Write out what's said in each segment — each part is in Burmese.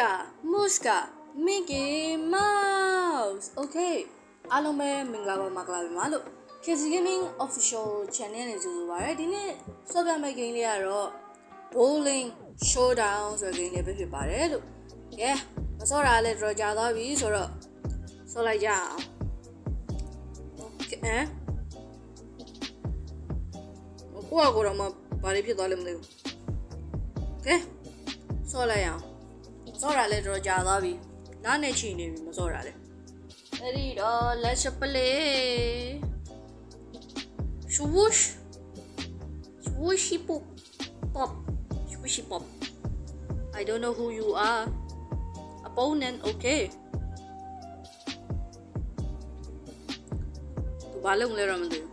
Muska Muska Mickey Mouse Okay အားလုံးပဲမင်္ဂလာပါမင်္ဂလာပါမလို့ KC Gaming Official Channel နဲ့ကြိုဆိုပါရစေဒီနေ့ဆော့ပြမယ့် game လေးကတော့ Bowling Showdown ဆိုတဲ့ game လေးပဲဖြစ်ပါတယ်လို့ကဲမဆော့တာလည်းတော်ကြာသွားပြီဆိုတော့ဆော့လိုက်ကြအောင် Okay ကိုကကိုတော့မဘာလေးဖြစ်သွားလဲမသိဘူးကဲဆော့လိုက်အောင် စော့တာလည်းတော်ကြာသွားပြီနားနဲ့ချီနေပြီမစော့တာလည်းအဲ့ဒီတော့ let's play swoosh swooshy pop pop swooshy pop I don't know who you are opponent okay သူဘာလုပ်လဲတော့မသိဘူး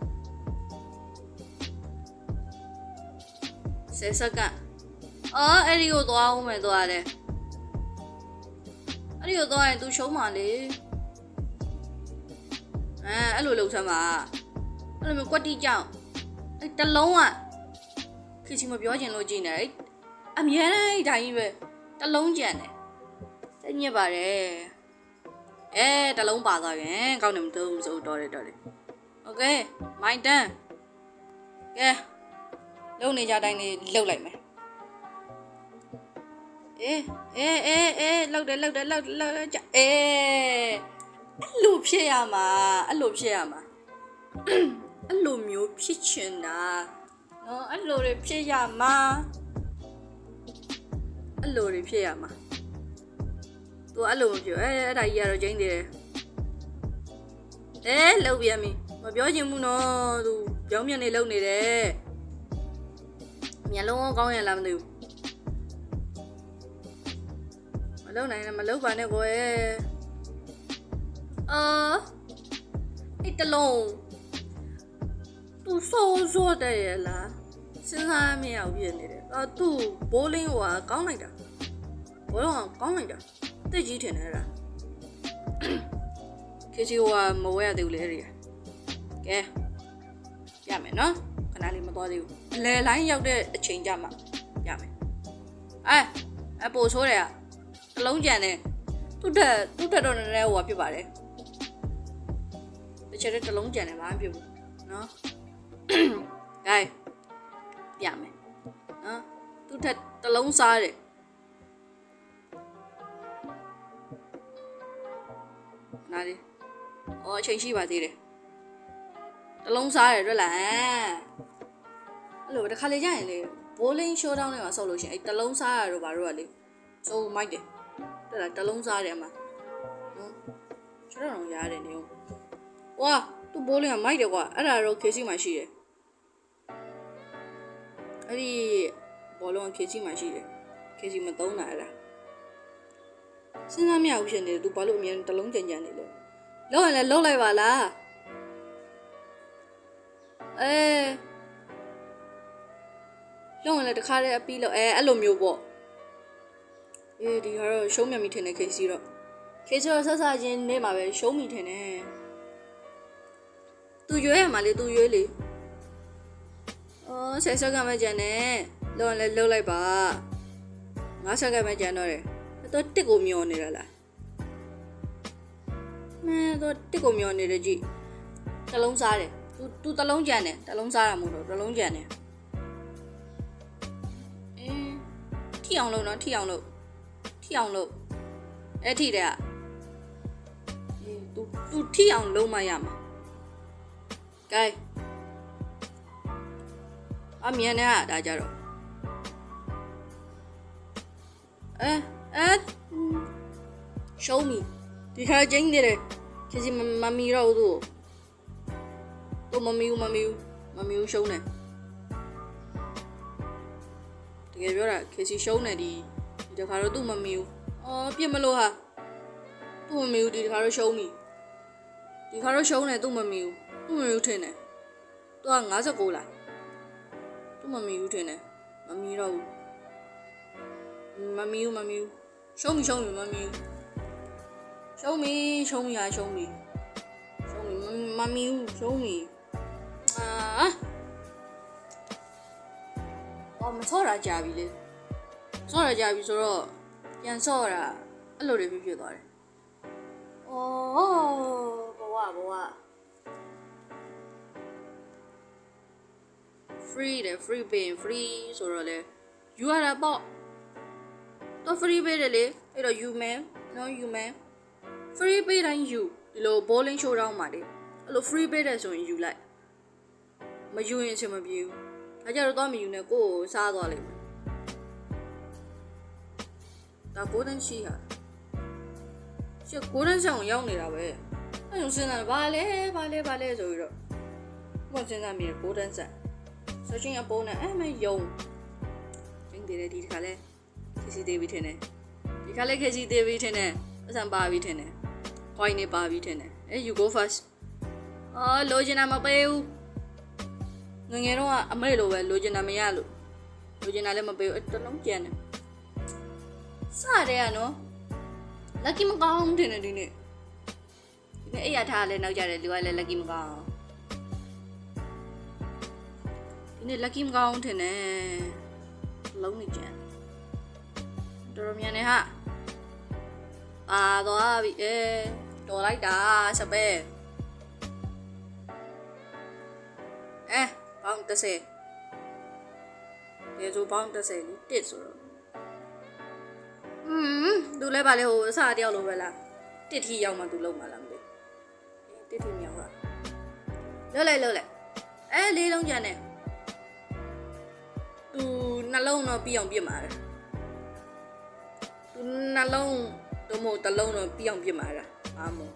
ဆယ်စက္ကန့်အော်အဲ့ဒီကိုသွားအောင်မယ်သွားတယ် အဲ့ဒီကိုသွားရင် तू ရှုံးမှာလေအဲအဲ့လိုလုပ်ဆမ်းပါအဲ့လိုမျိုးကွက်တိကြောင်အဲ့တလုံးอ่ะခေချီမပြောချင်လို့ကြည်နေတယ်အမြဲတမ်းအဲ့တိုင်းကြီးပဲတလုံးကြံတယ်တက်ညစ်ပါတယ်အဲတလုံးပါသွားရင်ကောင်းတယ်မသုံးမစိုးတော်တယ်တော်တယ်โอเคမိုင်းတန်ကဲလုံနေကြတိုင်းလေးလှုပ်လိုက်မယ် အေးအေးအေးအေးလှုပ်တယ်လှုပ်တယ်လှုပ်လှုပ်ကြအေးအဲ့လိုဖြစ်ရမှာအဲ့လိုဖြစ်ရမှာအဲ့လိုမျိုးဖြစ်ချင်တာနော်အဲ့လိုတွေဖြစ်ရမှာအဲ့လိုတွေဖြစ်ရမှာသူအဲ့လိုမဖြစ်အဲအဲ့ဒါကြီးကတော့ကျင်းတယ်အဲလှုပ်ပြန်ပြီမပြောချင်ဘူးနော်သူကြောင်းမြက်နေလှုပ်နေတယ်မျက်လုံးကောင်းရလားမသိဘူး မလုံနိုင်နဲ့မလုံပါနဲ့ကိုယ်အာအဲ့တလုံးသူစိုးစိုးတယ်ရလားစဉ်းစားမရဘူးဖြစ်နေတယ်အာသူဘိုးလင်းဟိုကကောင်းလိုက်တာဘောလုံးကကောင်းလိုက်တာတိတ်ကြီးထင်တယ်အဲ့ဒါခေချီဟိုကမဝဲရသေးဘူးလေအဲ့ဒီကဲပြမယ်နော်ခဏလေးမသွားသေးဘူးအလဲလိုင်းရောက်တဲ့အချိန်ကြမှာပြမယ်အဲအပိုဆိုးတယ်က တလုံးကြံတယ်သူ့တက်သူ့တက်တော့နည်းနည်းဟိုကဖြစ်ပါတယ်တစ်ချက်တည်းတလုံးကြံတယ်ဘာမှဖြစ်ဘူးနော်ဂိုင်းပြမယ်နော်သူ့ထက်တလုံးစားတယ်နားလေးအော်အချိန်ရှိပါသေးတယ်တလုံးစားတယ်တွေ့လားအဲ့လိုပဲတစ်ခါလေကြာရင်လေဘိုးလင်းရှိုးတောင်းတွေမှာဆောက်လို့ရှိရင်အဲ့တလုံးစားရတော့ဘာလို့ကလေစိုးမိုက်တယ် တွေ့လားတလုံးစားတယ်အမှာနော်ချောတော့ရတယ်နေဦးဝါသူ့ဘိုးလင်းကမိုက်တယ်ကွာအဲ့ဒါတော့ KC မှာရှိတယ်အဲ့ဒီဘောလုံးခေစီမှရှိတယ်ခေစီမသုံးတာအဲ့ဒါစဉ်းစားမရဘူးဖြစ်နေတယ် तू ဘာလို့အမြဲတလုံးကြံကြံနေလဲလောက်ရင်လည်းလောက်လိုက်ပါလားအဲလောက်ရင်လည်းတခါတည်းအပီးလောက်အဲအဲ့လိုမျိုးပေါ့ အေးဒီကတော့ရှုံးမြတ်မိထင်တယ်ခေစီတော့ခေစီတော့ဆက်ဆချင်းနေမှာပဲရှုံးမိထင်တယ် तू ရွေးရမှာလေ तू ရွေးလေအော်ဆယ်ဆက်ကမှကြံနေလောလည်းလှုပ်လိုက်ပါငါးဆက်ကမှကြံတော့တယ်တော့တစ်ကိုမျောနေတာလားမဲတော့တစ်ကိုမျောနေတယ်ကြည့်တလုံးစားတယ်သူသူတလုံးကြံတယ်တလုံးစားတာမဟုတ်တော့တလုံးကြံတယ်အင်းထိအောင်လုပ်နော်ထိအောင်လုပ် ထိအောင်လုပ်အဲ့ထိတဲ့ကအေး तू तू ထိအောင်လုပ်မှရမှာ gain အမြန်နဲ့ကဒါကြတော့အဲအဲ show me ဒီခါကျင်းနေတယ်ခစီမမီတော့သူ့သူမမီဘူးမမီဘူးမမီဘူးရှုံးတယ်တကယ်ပြောတာခစီရှုံးတယ်ဒီဒီ တခါတော့သူ့မမီဘူးအော်ပြစ်မလို့ဟာသူ့မမီဘူးဒီတခါတော့ရှုံးပြီဒီခါတော့ရှုံးတယ်သူ့မမီဘူးသူ့မမီဘူးထင်တယ်သူက59လားသူမမီဘူးထင်တယ်မမီတော့ဘူးမမီဘူးမမီဘူးရှုံးပြီရှုံးပြီမမီဘူးရှုံးပြီရှုံးပြီဟာရှုံးပြီရှုံးပြီမမီဘူးရှုံးပြီအာအော်မဆော့တာကြာပြီလေ ဆော့တာကြာပြီဆိုတော့ပြန်ဆော့တာအဲ့လိုတွေဖြစ်ဖြစ်သွားတယ်။အော်ဘဝဘဝ free တယ် free ပေးရင် free ဆိုတော့လေယူရတာပေါ့တော့ free ပေးတယ်လေအဲ့တော့ you man no you man free ပေးတိုင်းယူဒီလို bowling showdown မှာလေအဲ့လို free ပေးတယ်ဆိုရင်ယူလိုက်မယူရင်အဆင်မပြေဘူးဒါကြတော့တော့မယူနဲ့ကိုယ့်ကိုစားသွားလိမ့်မယ် ဒါ golden sheet ဟာရှစ် golden ဆောင်ရောက်နေတာပဲအဲ့လိုစဉ်းစားဘာလဲဘာလဲဘာလဲဆိုပြီးတော့ဘုံစဉ်းစားမိတယ် golden ဆက် searching အပုံနဲ့အဲ့မယုံကျင်းတယ်ဒီတစ်ခါလဲခစီသေးပြီထင်တယ်ဒီခါလဲခစီသေးပြီထင်တယ်အဆန်ပါပြီထင်တယ် coin နေပါပြီထင်တယ်အဲ you go first အော်လိုချင်တာမပေးဘူးငယ်ငယ်တော့ကအမေလိုပဲလိုချင်တာမရလို့လိုချင်တာလည်းမပေးဘူးအဲ့တလုံးကြံတယ် စတယ်ကနော် lucky မကောင်းတယ်ဒီနေ့ဒီနေ့အဲ့ရထားလဲနောက်ကြတယ်လူကလည်း lucky မကောင်းဒီနေ့ lucky မကောင်းထင်တယ်လုံးနေကြံတော်တော်မြန်နေဟာပါသွားပြီအဲတော်လိုက်တာစပယ်အဲပေါင်း30ရေဆိုပေါင်း30လीတစ်ဆိုတော့ อืมသူလဲပါလေဟိုအစားတယောက်လိုပဲလားတစ်ထီရောက်မှသူလုံးမှလားမသိတစ်ထီမြောက်လားလွတ်လိုက်လွတ်လိုက်အဲလေးလုံးကြံနေသူနှလုံးတော့ပြီးအောင်ပြစ်မှာတယ်သူနှလုံးတော့မဟုတ်တစ်လုံးတော့ပြီးအောင်ပြစ်မှာလားအာမို့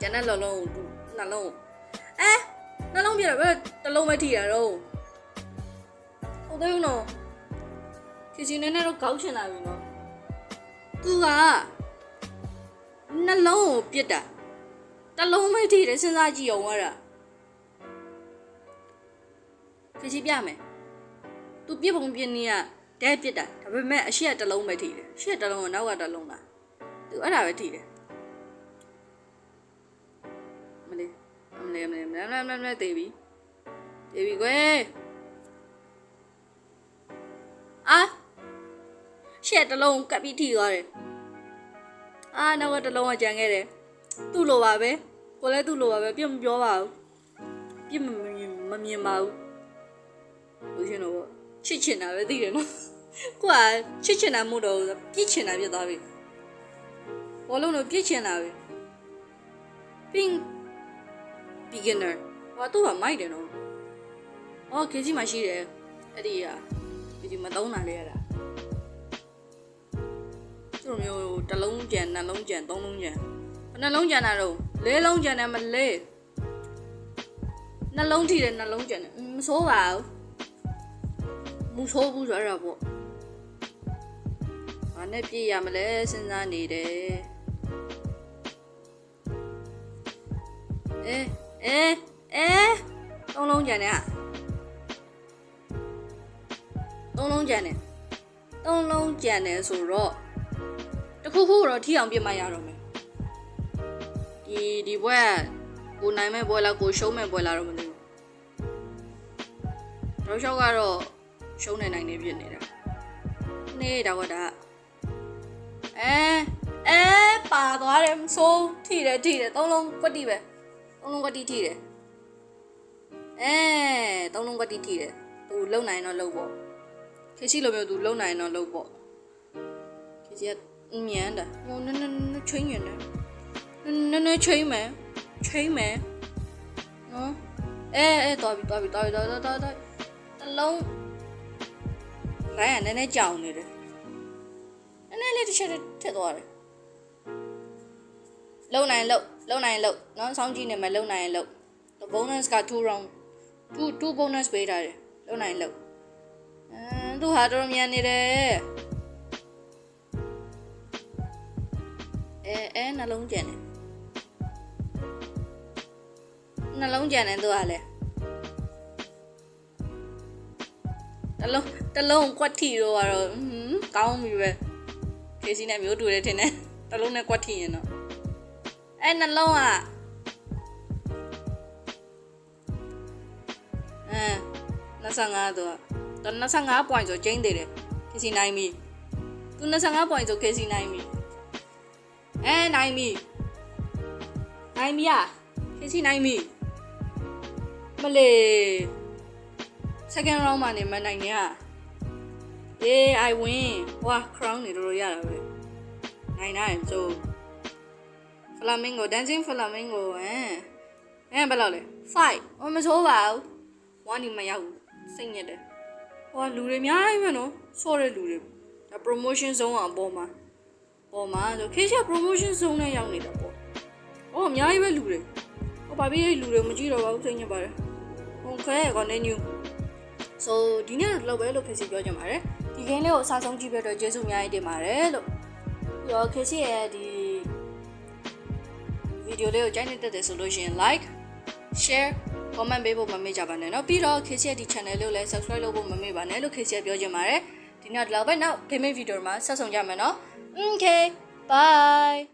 ကျန်တဲ့လုံးလုံးသူနှလုံးအဲနှလုံးပြရပဲတစ်လုံးပဲထိရတော့ဟုတ်တယ်နော်ခစီနေနေတော့ကောက်ချင်လာပြီနော် သူကနှလုံးကိုပြစ်တာတစ်လုံးပဲထိတယ်စဉ်းစားကြည့်အောင်ရတာခစီပြမယ်သူပြစ်ပုံပြစ်နေရဒဲပြစ်တာဒါပေမဲ့အရှိကတစ်လုံးပဲထိတယ်အရှိကတစ်လုံးကနောက်ကတစ်လုံးလားသူအဲ့ဒါပဲထိတယ်မလေးအမလေးအမလေးမလေးမလေးမလေးတေးပြီတေးပြီကွယ်အာ ရှက်တစ်လုံးကပ်ပြီးထိသွားတယ်အာနောက်ကတစ်လုံးကကြံခဲ့တယ်သူ့လိုပါပဲကိုလည်းသူ့လိုပါပဲပြတ်မပြောပါဘူးပြတ်မမြင်မမြင်ပါဘူးလို့ရှင်တော့ချစ်ချင်တာပဲသိတယ်နော်ကိုကချစ်ချင်တာမို့တော့ပြစ်ချင်တာဖြစ်သွားပြီဘောလုံးတော့ပြစ်ချင်တာပဲ pink beginner ဘာတော့မိုက်တယ်နော်အော် KG မှာရှိတယ်အဲ့ဒီอ่ะ KG မသုံးတာလေရတာ သူတို့မျိုးတစ်လုံးကြံနှလုံးကြံသုံးလုံးကြံဘယ်နှလုံးကြံတာတော့လေးလုံးကြံတယ်မလေးနှလုံးထိတယ်နှလုံးကြံတယ်မဆိုးပါဘူးမဆိုးဘူးဆိုရတာပေါ့ဘာနဲ့ပြည့်ရမလဲစဉ်းစားနေတယ်အဲအဲအဲသုံးလုံးကြံတယ်ဟာသုံးလုံးကြံတယ်သုံးလုံးကြံတယ်ဆိုတော့တ ခုခုတော့ထိအောင်ပြစ်မှရတော့မယ်ဒီဒီဘွဲကိုနိုင်မဲ့ဘွဲလားကိုရှုံးမဲ့ဘွဲလားတော့မသိဘူးတော့ရှောက်ကတော့ရှုံးနေနိုင်နေဖြစ်နေတာနေတာကဒါအဲအဲပါသွားတယ်ဆိုးထိတယ်ထိတယ်သုံးလုံးကွက်တိပဲသုံးလုံးကွက်တိထိတယ်အဲသုံးလုံးကွက်တိထိတယ်သူလုံနိုင်တော့လုံပေါ့ခေရှိလိုမျိုးသူလုံနိုင်တော့လုံပေါ့ခေရှိက မြန်တာဟိုနည်းနည်းနည်းချင်းရင်တယ်နည်းနည်းချင်းမယ်ချင်းမယ်နော်အဲအဲတော်ပြီတော်ပြီတော်ပြီတော်တော်တော်တော်တလုံးလိုင်းကနည်းနည်းကြောင်နေတယ်နည်းနည်းလေးတစ်ချက်ထစ်သွားတယ်လုံနိုင်လုံလုံနိုင်လုံနော်ဆောင်းကြည့်နေမှာလုံနိုင်လုံ the bonus က2 round 2 2 bonus ပေးထားတယ်လုံနိုင်လုံအဲသူဟာတော်တော်မြန်နေတယ် အဲအဲနှလုံးကျန်တယ်နှလုံးကျန်တယ်သူကလည်းတလုံးတလုံးကွက်ထီတော့ကတော့ဟွန်းကောင်းပြီပဲခေစီနဲ့မျိုးတူတယ်ထင်တယ်တလုံးနဲ့ကွက်ထီရင်တော့အဲနှလုံးကအဲ25တော့တ25 point ဆိုကျင်းသေးတယ်ခေစီနိုင်ပြီသူသူ25 point ဆို KC နိုင်ပြီ အဲနိုင်ပြီနိုင်ပြီလားခင်းစီနိုင်ပြီမလေး second round မှာနေမနိုင်နေရ Yeah I win ဝါ crown နေတော့ရတာပဲနိုင်နိုင်ကျိုး flamingo dancing flamingo ဟမ်အဲဘယ်လောက်လဲ5အမဆိုးပါဘူးဝါနေမရောက်စိတ်ညစ်တယ်ဟောလူတွေအများကြီးပဲနော်ဆော့တဲ့လူတွေဒါ promotion zone အပေါ်မှာ ပေါ်မှာဆိုခေချာ promotion zone နဲ့ရောက်နေတာပေါ့အော်အများကြီးပဲလူတွေဟောဘာဖြစ်လဲလူတွေမကြည့်တော့ပါဘူးစိတ်ညစ်ပါတယ် okay continue so ဒီနေ့တော့လောက်ပဲလို့ခေစီပြောချင်ပါတယ်ဒီ game လေးကိုအစားဆုံးကြည့်ပြတော့ကျေးဇူးအများကြီးတင်ပါတယ်လို့ပြီးတော့ခေစီရဲ့ဒီဗီဒီယိုလေးကိုကြိုက်နေတတ်တယ်ဆိုလို့ရှိရင် like share comment ပေးဖို့မမေ့ကြပါနဲ့เนาะပြီးတော့ခေစီရဲ့ဒီ channel လေးကိုလည်း subscribe လုပ်ဖို့မမေ့ပါနဲ့လို့ခေစီကပြောချင်ပါတယ်ဒီနေ့တော့ဒီလောက်ပဲနောက် gaming video မှာဆက်ဆုံကြမယ်เนาะ okay bye